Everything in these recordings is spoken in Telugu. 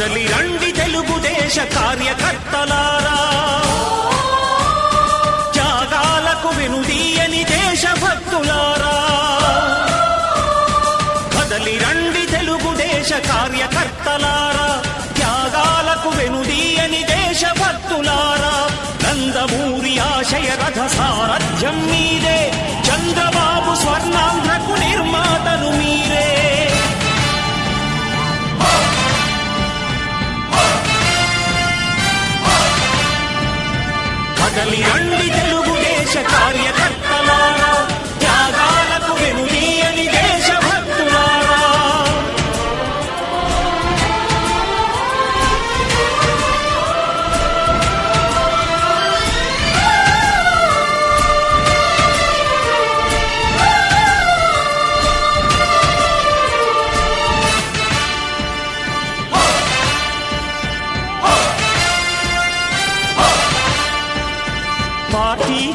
కదలి రండి తెలుగుదేశ కార్యకర్తలారా. రండి తెలుగుదేశ కార్యకర్తలారా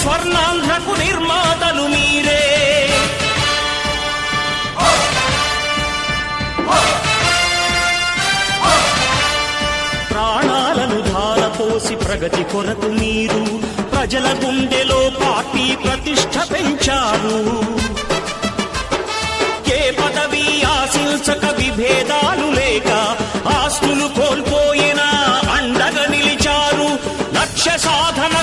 స్వర్ణాంధ్రకు నిర్మాతలు మీరే. ప్రాణాలను ధారపోసి ప్రగతి కొరకు మీరు ప్రజల గుండెలో పార్టీ ప్రతిష్ట పెంచారు. ఏ పదవి ఆశించక విభేదాలు లేక ఆస్తులు కోల్పోయినా అండగా నిలిచారు. లక్ష్య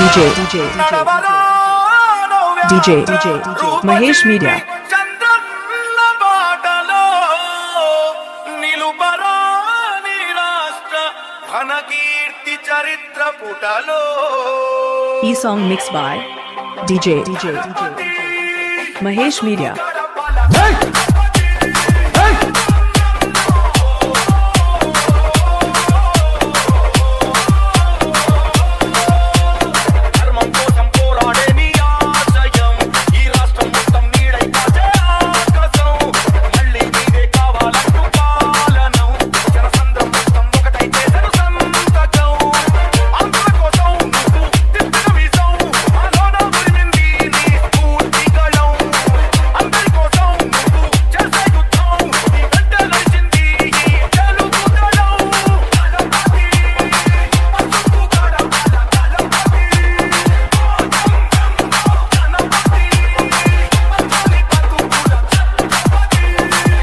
DJ, DJ, DJ, DJ, Mahesh Media. E song mixed by DJ, DJ, DJ, Mahesh Media.